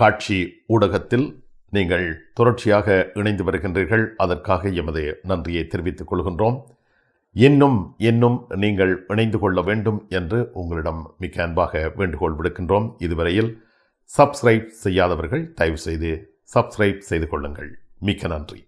காட்சி ஊடகத்தில் நீங்கள் தொடர்ச்சியாக இணைந்து வருகின்றீர்கள். அதற்காக எமது நன்றியை தெரிவித்துக் கொள்கின்றோம். இன்னும் இன்னும் நீங்கள் இணைந்து கொள்ள வேண்டும் என்று உங்களிடம் மிக்க அன்பாக வேண்டுகோள் விடுக்கின்றோம். இதுவரையில் சப்ஸ்கிரைப் செய்யாதவர்கள் தயவு செய்து சப்ஸ்கிரைப் செய்து கொள்ளுங்கள். மிக்க நன்றி.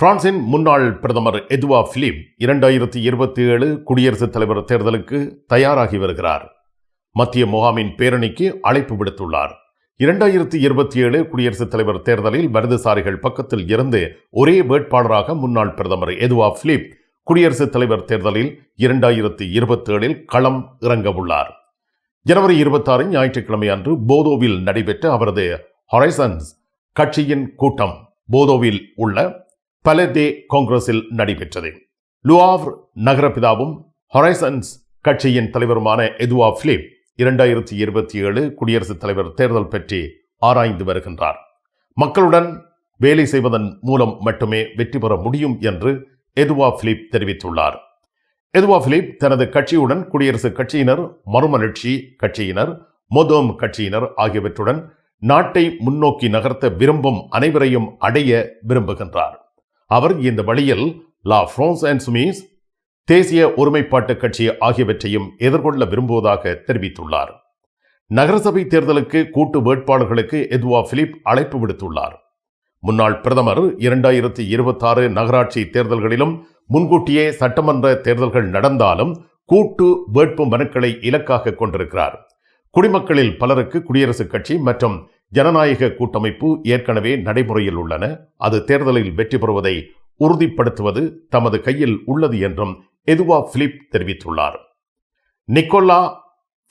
பிரான்சின் முன்னாள் பிரதமர் எதுவா பிலிப் இரண்டாயிரத்தி இருபத்தி ஏழு குடியரசுத் தலைவர் தேர்தலுக்கு தயாராகி வருகிறார். மத்திய முகாமின் பேரணிக்கு அழைப்பு விடுத்துள்ளார். இரண்டாயிரத்தி இருபத்தி ஏழு குடியரசுத் தலைவர் தேர்தலில் வலதுசாரிகள் பக்கத்தில் இருந்து ஒரே வேட்பாளராக முன்னாள் பிரதமர் எதுவா பிலிப் குடியரசுத் தலைவர் தேர்தலில் இரண்டாயிரத்தி இருபத்தி ஏழில் களம் இறங்கவுள்ளார் ஜனவரி இருபத்தாறு ஞாயிற்றுக்கிழமை அன்று போதோவில் நடைபெற்ற அவரது ஹொரைசன்ஸ் கட்சியின் கூட்டம் போதோவில் உள்ள பலதே காங்கிரஸில் நடைபெற்றது. லுவாவ்ர் நகரபிதாவும் ஹொரைசன்ஸ் கட்சியின் தலைவருமான எதுவா பிலிப் இரண்டாயிரத்தி இருபத்தி ஏழு குடியரசுத் தலைவர் தேர்தல் பற்றி ஆராய்ந்து வருகின்றார். மக்களுடன் வேலை செய்வதன் மூலம் மட்டுமே வெற்றி பெற முடியும் என்று எதுவா பிலிப் தெரிவித்துள்ளார். எதுவா பிலிப் தனது கட்சியுடன் குடியரசுக் கட்சியினர் மறுமலர்ச்சி கட்சியினர் மொதோம் கட்சியினர் ஆகியவற்றுடன் நாட்டை முன்னோக்கி நகர்த்த விரும்பும் அனைவரையும் அடைய விரும்புகின்றார். அவர் இந்த வழியில் லா பிரான்ஸ் அண்ட் சுமீஸ் தேசிய ஒருமைப்பாட்டு கட்சி ஆகியவற்றையும் எதிர்கொள்ள விரும்புவதாக தெரிவித்துள்ளார். நகரசபை தேர்தலுக்கு கூட்டு வேட்பாளர்களுக்கு எதுவா பிலிப் அழைப்பு விடுத்துள்ளார். முன்னாள் பிரதமர் இரண்டாயிரத்தி இருபத்தாறு நகராட்சி தேர்தல்களிலும் முன்கூட்டியே சட்டமன்ற தேர்தல்கள் நடந்தாலும் கூட்டு வேட்பு மனுக்களை இலக்காக கொண்டிருக்கிறார். குடிமக்களில் பலருக்கு குடியரசுக் கட்சி மற்றும் ஜனநாயக கூட்டமைப்பு ஏற்கனவே நடைமுறையில் உள்ளன. அது தேர்தலில் வெற்றி பெறுவதை உறுதிப்படுத்துவது தமது கையில் உள்ளது என்றும் எதுவா பிலிப் தெரிவித்துள்ளார். நிக்கோலா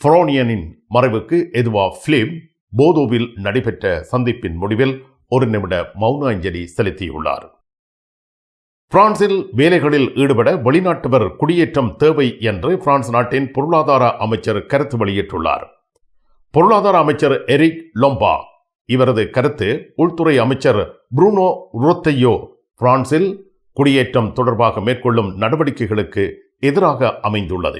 ஃப்ரோனியனின் மறைவுக்கு எதுவா பிலிப் போதோவில் நடைபெற்ற சந்திப்பின் முடிவில் ஒரு நிமிட மௌன அஞ்சலி செலுத்தியுள்ளார். பிரான்சில் வேலைகளில் ஈடுபட வெளிநாட்டவர் குடியேற்றம் தேவை என்று பிரான்ஸ் நாட்டின் பொருளாதார அமைச்சர் கருத்து வெளியிட்டுள்ளார். பொருளாதார அமைச்சர் எரிக் லொம்பா. இவரது கருத்து உள்துறை அமைச்சர் புரூனோ ரோத்தையோ பிரான்சில் குடியேற்றம் தொடர்பாக மேற்கொள்ளும் நடவடிக்கைகளுக்கு எதிராக அமைந்துள்ளது.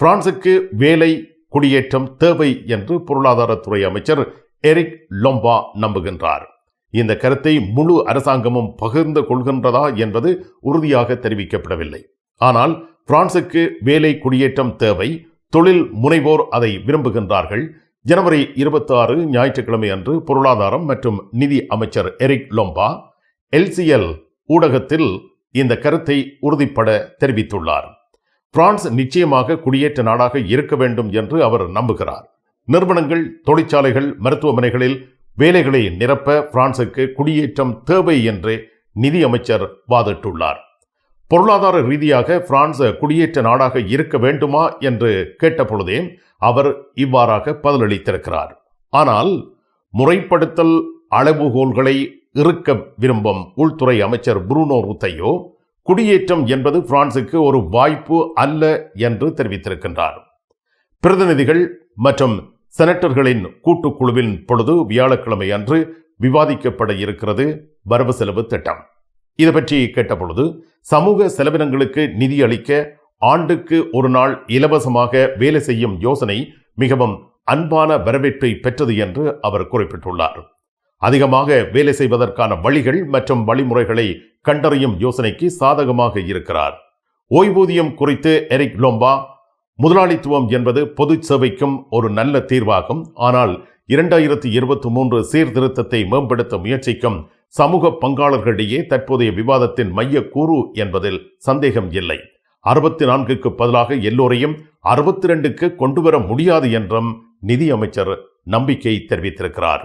பிரான்சுக்கு வேலை குடியேற்றம் தேவை என்று பொருளாதாரத்துறை அமைச்சர் எரிக் லொம்பா நம்புகின்றார். இந்த கருத்தை முழு அரசாங்கமும் பகிர்ந்து கொள்கின்றதா என்பது உறுதியாக தெரிவிக்கப்படவில்லை. ஆனால் பிரான்சுக்கு வேலை குடியேற்றம் தேவை தொழில் முனைவோர் அதை விரும்புகின்றார்கள். ஜனவரி இருபத்தி ஆறு ஞாயிற்றுக்கிழமை அன்று பொருளாதாரம் மற்றும் நிதி அமைச்சர் எரிக் லொம்பா எல்சிஎல் ஊடகத்தில் இந்த கருத்தை உறுதிப்பட தெரிவித்துள்ளார். பிரான்ஸ் நிச்சயமாக குடியேற்ற நாடாக இருக்க வேண்டும் என்று அவர் நம்புகிறார். நிறுவனங்கள் தொழிற்சாலைகள் மருத்துவமனைகளில் வேலைகளை நிரப்ப பிரான்சுக்கு குடியேற்றம் தேவை என்று நிதி அமைச்சர் வாதிட்டுள்ளார். பொருளாதார ரீதியாக பிரான்ஸ் குடியேற்ற நாடாக இருக்க வேண்டுமா என்று கேட்டபொழுதே அவர் இவ்வாறாக பதிலளித்திருக்கிறார். ஆனால் முறைப்படுத்தல் அளவுகோல்களை இருக்க விரும்பும் உள்துறை அமைச்சர் புரூனோ ருத்தையோ குடியேற்றம் என்பது பிரான்சுக்கு ஒரு வாய்ப்பு அல்ல என்று தெரிவித்திருக்கின்றார். பிரதிநிதிகள் மற்றும் செனட்டர்களின் கூட்டுக்குழுவின் பொழுது வியாழக்கிழமை அன்று விவாதிக்கப்பட இருக்கிறது. வரவு செலவு திட்டம். இது பற்றி கேட்டபொழுது சமூக செலவினங்களுக்கு நிதி அளிக்க ஆண்டுக்கு ஒரு நாள் இலவசமாக வேலை செய்யும் யோசனை மிகவும் அன்பான வரவேற்பை பெற்றது என்று அவர் குறிப்பிட்டுள்ளார். அதிகமாக வேலை செய்வதற்கான வழிகள் மற்றும் வழிமுறைகளை கண்டறியும் யோசனைக்கு சாதகமாக இருக்கிறார். ஓய்வூதியம் குறித்து எரிக் லோம்பா முதலாளித்துவம் என்பது பொது சேவைக்கும் ஒரு நல்ல தீர்வாகும். ஆனால் இரண்டாயிரத்தி இருபத்தி மூன்று சீர்திருத்தத்தை மேம்படுத்த முயற்சிக்கும் சமூக பங்காளர்களிடையே தற்போதைய விவாதத்தின் மைய கூறு என்பதில் சந்தேகம் இல்லை. அறுபத்தி நான்குக்கு பதிலாக எல்லோரையும் அறுபத்தி ரெண்டுக்கு கொண்டு வர முடியாது என்றும் நிதியமைச்சர் நம்பிக்கை தெரிவித்திருக்கிறார்.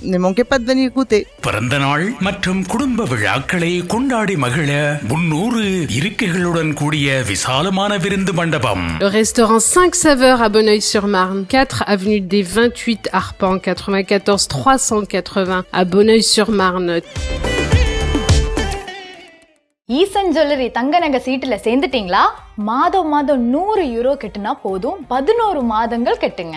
Venir goûter. பிறந்த நாள் மற்றும் குடும்ப விழாக்களை கொண்டாடி மகிழ முன்னூறு இருக்கைகளுடன் கூடிய விசாலமான விருந்து மண்டபம் Le restaurant 5 saveurs à Bonneuil-sur-Marne, 4 avenue des 28 Arpents, 94 380 à Bonneuil-sur-Marne. Eesan jewellery தங்க நகை சீட்டுல சேர்ந்துட்டீங்களா மாதம் மாதம் நூறு யூரோ கட்டுனா போதும் பதினோரு மாதங்கள் கட்டுங்க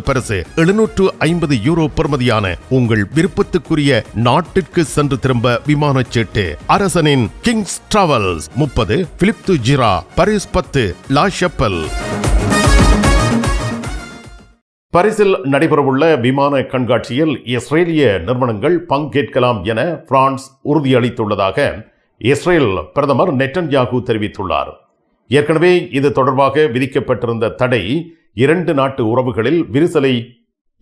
பரிசு எழுநூற்று ஐம்பது யூரோ பெறுமதியான உங்கள் விருப்பத்துக்குரிய நாட்டிற்கு சென்று திரும்ப விமான சீட்டு. அரசனின் கிங்ஸ் டிராவல்ஸ் முப்பது பிலிப்து ஜிரா பரிஸ் பத்து லா ஷப்பல். பரிசில் நடைபெறவுள்ள விமான கண்காட்சியில் இஸ்ரேலிய நிறுவனங்கள் பங்கேற்கலாம் என பிரான்ஸ் உறுதியளித்துள்ளதாக இஸ்ரேல் பிரதமர் நெட்டன்யாகு தெரிவித்துள்ளார். ஏற்கனவே இது தொடர்பாக விதிக்கப்பட்டிருந்த தடை இரண்டு நாட்டு உறவுகளில் விரிசலை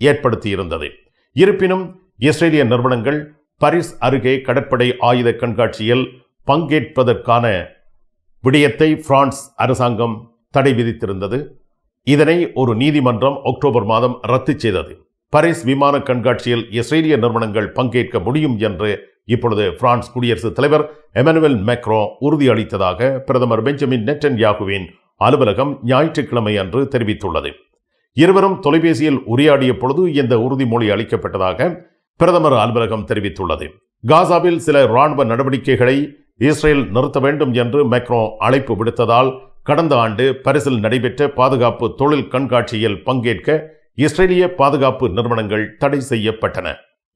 ஏற்படுத்தியிருந்தது. இருப்பினும் இஸ்ரேலிய நிறுவனங்கள் பரிஸ் அருகே கடற்படை ஆயுத கண்காட்சியில் பங்கேற்பதற்கான விடயத்தை பிரான்ஸ் அரசாங்கம் தடை விதித்திருந்தது. இதனை ஒரு நீதிமன்றம் அக்டோபர் மாதம் ரத்து செய்தது. பரிஸ் விமான கண்காட்சியில் இஸ்ரேலிய நிறுவனங்கள் பங்கேற்க முடியும் என்று இப்பொழுது பிரான்ஸ் குடியரசுத் தலைவர் எமனுவல் மேக்ரோ உறுதியளித்ததாக பிரதமர் பெஞ்சமின் நெட்டன்யாகுவின் அலுவலகம் ஞாயிற்றுக்கிழமை அன்று தெரிவித்துள்ளது. இருவரும் தொலைபேசியில் உரையாடிய பொழுது இந்த உறுதிமொழி அளிக்கப்பட்டதாக பிரதமர் அலுவலகம் தெரிவித்துள்ளது. காசாவில் சில ராணுவ நடவடிக்கைகளை இஸ்ரேல் நிறுத்த வேண்டும் என்று மேக்ரோ அழைப்பு விடுத்ததால் கடந்த ஆண்டு பரிசில் நடைபெற்ற பாதுகாப்பு தொழில் கண்காட்சியில் பங்கேற்க இஸ்ரேலிய பாதுகாப்பு நிறுவனங்கள் தடை செய்யப்பட்டன.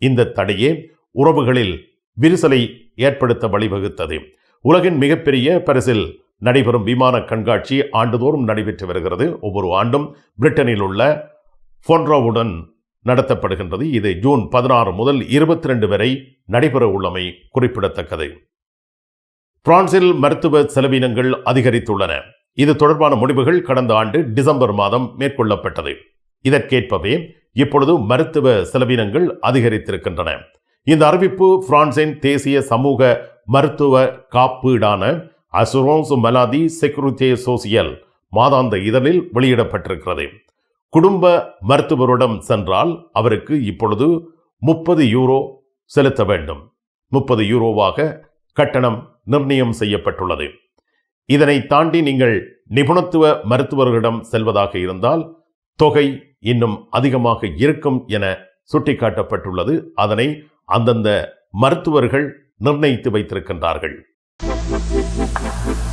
இந்த தடையே உறவுகளில் விரிசலை ஏற்படுத்த வழிவகுத்தது. உலகின் மிகப்பெரிய பரிசில் நடைபெறும் விமான கண்காட்சி ஆண்டுதோறும் நடைபெற்று வருகிறது. ஒவ்வொரு ஆண்டும் பிரிட்டனில் உள்ள ஃபோன்ராவுடன் நடத்தப்படுகின்றது. இது ஜூன் பதினாறு முதல் இருபத்தி ரெண்டு வரை நடைபெற உள்ளமை குறிப்பிடத்தக்கது. பிரான்சில் மருத்துவ செலவினங்கள் அதிகரித்துள்ளன. இது தொடர்பான முடிவுகள் கடந்த ஆண்டு டிசம்பர் மாதம் மேற்கொள்ளப்பட்டது. இதற்கேற்பவே இப்பொழுது மருத்துவ செலவினங்கள் அதிகரித்திருக்கின்றன. இந்த அறிவிப்பு பிரான்சின் தேசிய சமூக மருத்துவ காப்பீடான அசுரோன்ஸ் மலாதி செக்யூரிட்டே சோசியல் மாதாந்த இதழில் வெளியிடப்பட்டிருக்கிறது. குடும்ப மருத்துவரிடம் சென்றால் அவருக்கு இப்பொழுது முப்பது யூரோ செலுத்த வேண்டும். முப்பது யூரோவாக கட்டணம் நிர்ணயம் செய்யப்பட்டுள்ளது. இதனை தாண்டி நீங்கள் நிபுணத்துவ மருத்துவர்களிடம் செல்வதாக இருந்தால் தொகை இன்னும் அதிகமாக இருக்கும் என சுட்டிக்காட்டப்பட்டுள்ளது. அதனை அந்தந்த மருத்துவர்கள் நிர்ணயித்து வைத்திருக்கின்றார்கள். Thank you.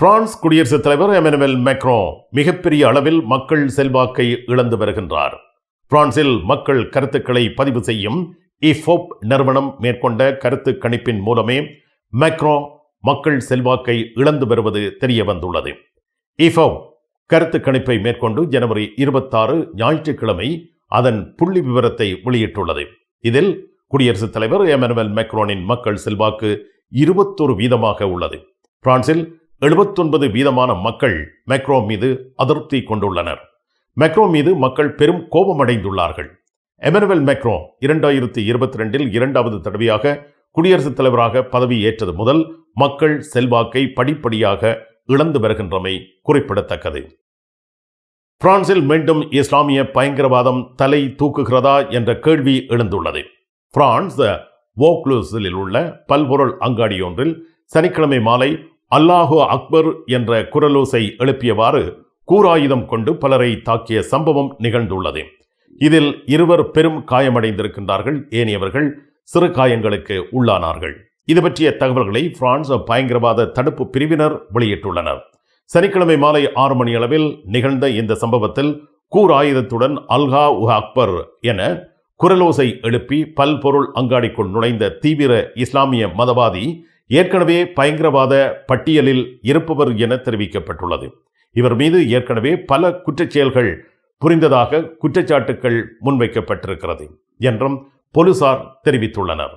பிரான்ஸ் குடியரசுத் தலைவர் எமனுவல் மெக்ரோ மிகப்பெரிய அளவில் மக்கள் செல்வாக்கை இழந்து வருகின்றார். பிரான்சில் மக்கள் கருத்துக்களை பதிவு செய்யும் இஃபோப் நிறுவனம் மேற்கொண்ட கருத்து கணிப்பின் மூலமே மெக்ரோ மக்கள் செல்வாக்கை இழந்து வருவது தெரிய வந்துள்ளது இஃபோப் கருத்து கணிப்பை மேற்கொண்டு ஜனவரி இருபத்தாறு ஞாயிற்றுக்கிழமை அதன் புள்ளி விவரத்தை வெளியிட்டுள்ளது. இதில் குடியரசுத் தலைவர் எமனுவல் மெக்ரோனின் மக்கள் செல்வாக்கு இருபத்தொரு வீதமாக உள்ளது. பிரான்சில் எழுபத்தொன்பது வீதமான மக்கள் மேக்ரோ மீது அதிருப்தி கொண்டுள்ளனர். மேக்ரோ மீது மக்கள் பெரும் கோபமடைந்துள்ளார்கள். எமனுவல் மெக்ரோ இரண்டாயிரத்தி இருபத்தி ரெண்டில் இரண்டாவது தடவையாக குடியரசுத் தலைவராக பதவி ஏற்றது முதல் மக்கள் செல்வாக்கை படிப்படியாக இழந்து வருகின்றமை குறிப்பிடத்தக்கது. பிரான்சில் மீண்டும் இஸ்லாமிய பயங்கரவாதம் தலை தூக்குகிறதா என்ற கேள்வி எழுந்துள்ளது. பிரான்ஸ் வோக்லூஸில் உள்ள பல்பொருள் அங்காடியொன்றில் சனிக்கிழமை மாலை அல்லாஹு அக்பர் என்ற குரலோசை எழுப்பியவாறு கூராயுதம் கொண்டு பலரை தாக்கிய சம்பவம் நிகழ்ந்துள்ளது. இதில் இருவர் பெரும் காயமடைந்திருக்கின்றார்கள். ஏனையவர்கள் சிறு காயங்களுக்கு உள்ளானார்கள். இது பற்றிய தகவல்களை பிரான்ஸ் பயங்கரவாத தடுப்பு பிரிவினர் வெளியிட்டுள்ளனர். சனிக்கிழமை மாலை ஆறு மணி அளவில் நிகழ்ந்த இந்த சம்பவத்தில் கூர் ஆயுதத்துடன் அல்ஹா உஹ் அக்பர் என குரலோசை எழுப்பி பல்பொருள் அங்காடிக்குள் நுழைந்த தீவிர இஸ்லாமிய மதவாதி ஏற்கனவே பயங்கரவாத பட்டியலில் இருப்பவர் என தெரிவிக்கப்பட்டுள்ளது. இவர் மீது ஏற்கனவே பல குற்றச்செயல்கள் புரிந்ததாக குற்றச்சாட்டுக்கள் முன்வைக்கப்பட்டிருக்கிறது என்றும் போலீசார் தெரிவித்துள்ளனர்.